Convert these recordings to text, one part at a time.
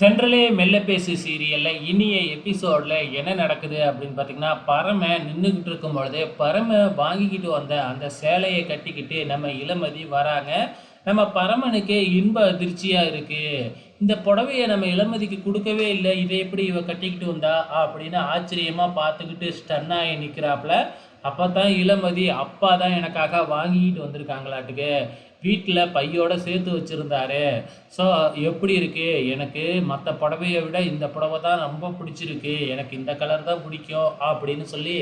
தென்றலே மெல்ல பேசு சீரியலில் இனிய எபிசோடில் என்ன நடக்குது அப்படின்னு பார்த்தீங்கன்னா பறமை நின்றுக்கிட்டு இருக்கும் பொழுது பறமை வாங்கிக்கிட்டு வந்த அந்த சேலையை கட்டிக்கிட்டு நம்ம இளமதி வராங்க. நம்ம பரமனுக்கு இன்ப அதிர்ச்சியாக இருக்குது இந்த புடவையை நம்ம இளமதிக்கு கொடுக்கவே இல்லை. இதை எப்படி இவ கட்டிக்கிட்டு வந்தா அப்படின்னு ஆச்சரியமாக பார்த்துக்கிட்டு ஸ்டன்னாகி நிற்கிறாப்புல அப்போ தான் இளமதி அப்பா தான் எனக்காக வாங்கிக்கிட்டு வந்திருக்காங்களாட்டுக்கு. வீட்டில் பையோட சேர்த்து வச்சுருந்தாரு. ஸோ எப்படி இருக்கு? எனக்கு மற்ற புடவையை விட இந்த புடவை தான் ரொம்ப பிடிச்சிருக்கு. எனக்கு இந்த கலர் தான் பிடிக்கும் அப்படின்னு சொல்லி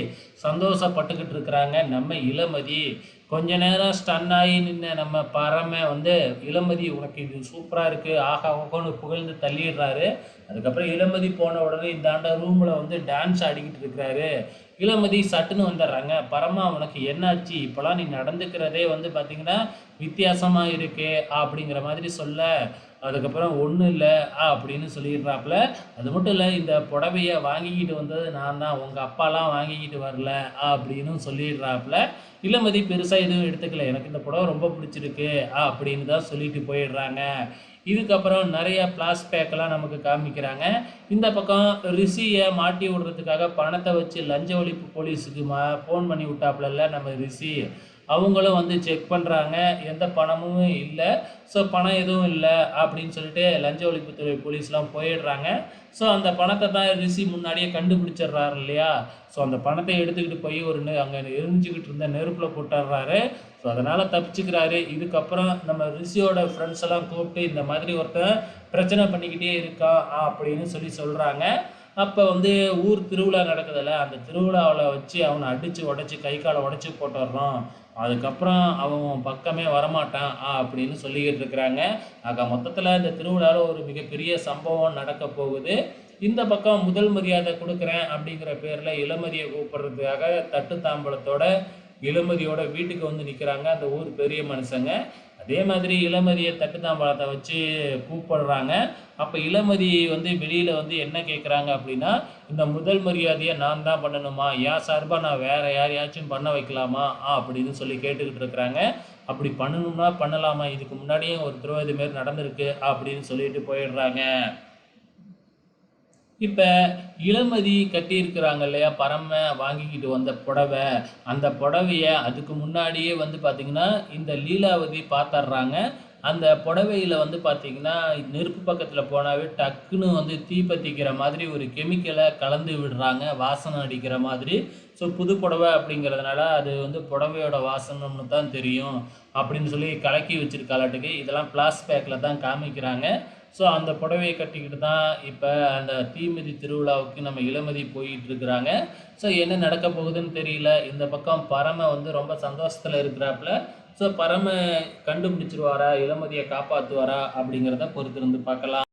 சந்தோஷப்பட்டுக்கிட்டு இருக்கிறாங்க நம்ம இளமதி. கொஞ்ச நேரம் ஸ்டன் ஆகி நின்று நம்ம பறமை வந்து இளமதி உனக்கு இது சூப்பராக இருக்குது ஆகா ஓகோன்னு புகழ்ந்து தள்ளிடுறாரு. அதுக்கப்புறம் இளமதி போன உடனே இந்த ஆண்ட ரூமில் வந்து டான்ஸ் ஆடிக்கிட்டு இருக்கிறாரு. இளமதி சட்டுன்னு வந்துடுறாங்க பரமா உனக்கு என்னாச்சு? இப்போலாம் நீ நடந்துக்கிறதே வந்து பார்த்திங்கன்னா வித்தியாசமாக இருக்கே அப்படிங்கிற மாதிரி சொல்ல அதுக்கப்புறம் ஒன்றும் இல்லை அப்படின்னு சொல்லிடுறாப்புல. அது மட்டும் இல்லை இந்த புடவையை வாங்கிக்கிட்டு வந்தது நான் தான் உங்கள் அப்பாலாம் வாங்கிக்கிட்டு வரல அப்படின்னு சொல்லிடுறாப்புல. இளமதி பெருசாக எதுவும் எடுத்துக்கல. எனக்கு இந்த புடவை ரொம்ப பிடிச்சிருக்கு அப்படின்னு தான் சொல்லிட்டு போயிடுறாங்க. இதுக்கப்புறம் நிறைய பேக்கெல்லாம் நமக்கு காமிக்கிறாங்க. இந்த பக்கம் ரிஷியை மாட்டி விடுறதுக்காக பணத்தை வச்சு லஞ்ச ஒழிப்பு போலீஸுக்கு மா ஃபோன் பண்ணி விட்டாப்புல நம்ம ரிஷி அவங்களும் வந்து செக் பண்ணுறாங்க எந்த பணமும் இல்லை. ஸோ பணம் எதுவும் இல்லை அப்படின்னு சொல்லிட்டு லஞ்ச ஒழிப்புத்துறை போலீஸ்லாம் போயிடுறாங்க. ஸோ அந்த பணத்தை தான் ரிஷி முன்னாடியே கண்டுபிடிச்சிடுறாரு இல்லையா? ஸோ அந்த பணத்தை எடுத்துக்கிட்டு போய் ஒரு அங்கே எரிஞ்சுக்கிட்டு இருந்த நெருப்பில் போட்டுடுறாரு. ஸோ அதனால் தப்பிச்சுக்கிறாரு. இதுக்கப்புறம் நம்ம ரிஷியோட ஃப்ரெண்ட்ஸ் எல்லாம் கூப்பிட்டு இந்த மாதிரி ஒருத்தன் பிரச்சனை பண்ணிக்கிட்டே இருக்கான் அப்படின்னு சொல்லி சொல்கிறாங்க அப்போ வந்து ஊர் திருவிழா நடக்குதுல்ல அந்த திருவிழாவில் வச்சு அவனை அடித்து உடச்சி கை காலை உடச்சி போட்டுடுறோம் அதுக்கப்புறம் அவன் பக்கமே வரமாட்டான் அப்படின்னு சொல்லிக்கிட்டு இருக்கிறாங்க. ஆக மொத்தத்தில் இந்த திருவிழாவில் ஒரு மிகப்பெரிய சம்பவம் நடக்க போகுது. இந்த பக்கம் முதல் மரியாதை கொடுக்குறேன் அப்படிங்கிற பேரில் இளமதியை கூப்பிடுறதுக்காக தட்டு தாம்பலத்தோட இளமதியோட வீட்டுக்கு வந்து நிற்கிறாங்க அந்த ஊர் பெரிய மனுஷங்க. அதே மாதிரி இளமதியை தட்டு வச்சு கூப்பிடுறாங்க. அப்போ இளமதி வந்து வெளியில் வந்து என்ன கேட்குறாங்க அப்படின்னா இந்த முதல் மரியாதையை நான் தான் பண்ணணுமா? ஏன் சார்பாக நான் வேறு யாரையாச்சும் பண்ண வைக்கலாமா? அப்படின்னு சொல்லி கேட்டுக்கிட்டு இருக்கிறாங்க. அப்படி பண்ணணும்னா பண்ணலாமா? இதுக்கு முன்னாடியே ஒரு தடவை இதுமாரி நடந்திருக்கு அப்படின்னு சொல்லிட்டு போயிடுறாங்க. இப்போ இளமதி கட்டியிருக்கிறாங்க இல்லையா? பரம வாங்கிக்கிட்டு வந்த புடவை. அந்த புடவைய அதுக்கு முன்னாடியே வந்து பார்த்திங்கன்னா இந்த லீலாவதி பார்த்துட்றாங்க அந்த புடவையில் வந்து பார்த்திங்கன்னா நெருப்பு பக்கத்தில் போனாவே டக்குன்னு வந்து தீப்பத்திக்கிற மாதிரி ஒரு கெமிக்கலை கலந்து விடுறாங்க. வாசனை அடிக்கிற மாதிரி. ஸோ புது புடவை அப்படிங்கிறதுனால அது வந்து புடவையோட வாசனம்னு தான் தெரியும். அப்படின்னு சொல்லி கலக்கி வச்சுருக்காளாட்டுக்கு. இதெல்லாம் பிளாஸ்பேக்கில் தான் காமிக்கிறாங்க. ஸோ அந்த புடவையை கட்டிக்கிட்டு தான் இப்போ அந்த தீமிதி திருவிழாவுக்கு நம்ம இளமதி போயிட்டு இருக்கிறாங்க. ஸோ என்ன நடக்க போகுதுன்னு தெரியல. இந்த பக்கம் பரம வந்து ரொம்ப சந்தோஷத்தில் இருக்கிறாப்புல. ஸோ பரம கண்டுபிடிச்சிருவாரா? இளமதியை காப்பாற்றுவாரா அப்படிங்கிறத பொறுத்திருந்து பார்க்கலாம்.